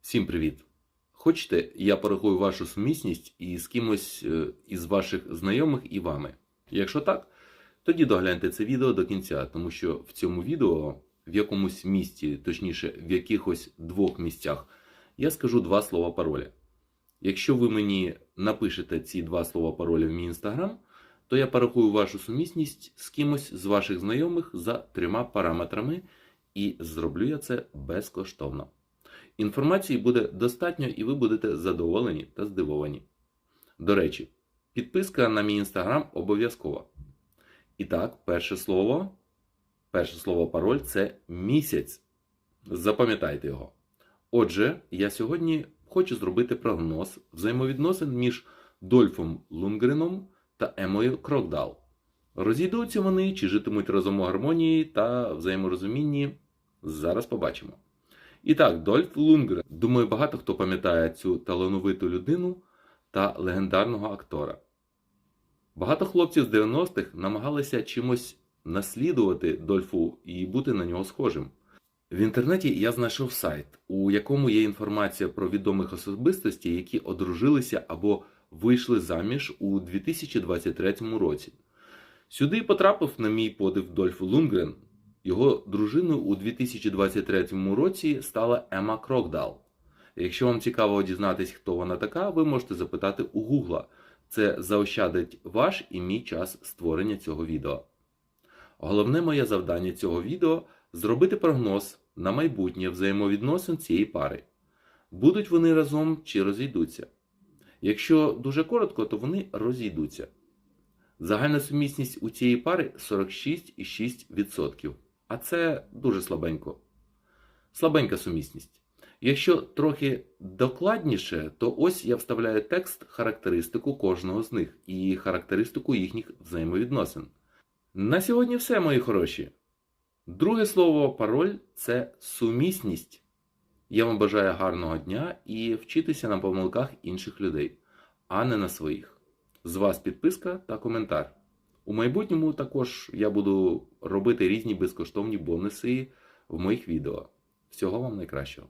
Всім привіт! Хочете, я порахую вашу сумісність із кимось е, із ваших знайомих і вами? Якщо так, тоді догляньте це відео до кінця, тому що в цьому відео в якомусь місці, точніше, в якихось двох місцях, я скажу два слова пароля. Якщо ви мені напишете ці два слова пароля в мій інстаграм, то я порахую вашу сумісність з кимось з ваших знайомих за трьома параметрами, і зроблю я це безкоштовно. Інформації буде достатньо, і ви будете задоволені та здивовані. До речі, підписка на мій інстаграм обов'язкова. І так, перше слово, перше слово пароль це місяць. Запам'ятайте його. Отже, я сьогодні хочу зробити прогноз взаємовідносин між Дольфом Лунгреном та Емою Крокдал. Розійдуться вони чи житимуть разом у гармонії та взаєморозумінні. Зараз побачимо. І так, Дольф Лунгрен. Думаю, багато хто пам'ятає цю талановиту людину та легендарного актора. Багато хлопців з 90-х намагалися чимось наслідувати Дольфу і бути на нього схожим. В інтернеті я знайшов сайт, у якому є інформація про відомих особистостей, які одружилися або вийшли заміж у 2023 році. Сюди потрапив на мій подив Дольф Лунгрен. Його дружиною у 2023 році стала Ема Крокдал. Якщо вам цікаво дізнатись, хто вона така, ви можете запитати у Гугла. Це заощадить ваш і мій час створення цього відео. Головне моє завдання цього відео зробити прогноз на майбутнє взаємовідносин цієї пари. Будуть вони разом чи розійдуться. Якщо дуже коротко, то вони розійдуться. Загальна сумісність у цієї пари 46,6%. А це дуже слабенько. Слабенька сумісність. Якщо трохи докладніше, то ось я вставляю текст характеристику кожного з них і характеристику їхніх взаємовідносин. На сьогодні все, мої хороші. Друге слово пароль це сумісність. Я вам бажаю гарного дня і вчитися на помилках інших людей, а не на своїх. З вас підписка та коментар. У майбутньому також я буду робити різні безкоштовні бонуси в моїх відео. Всього вам найкращого!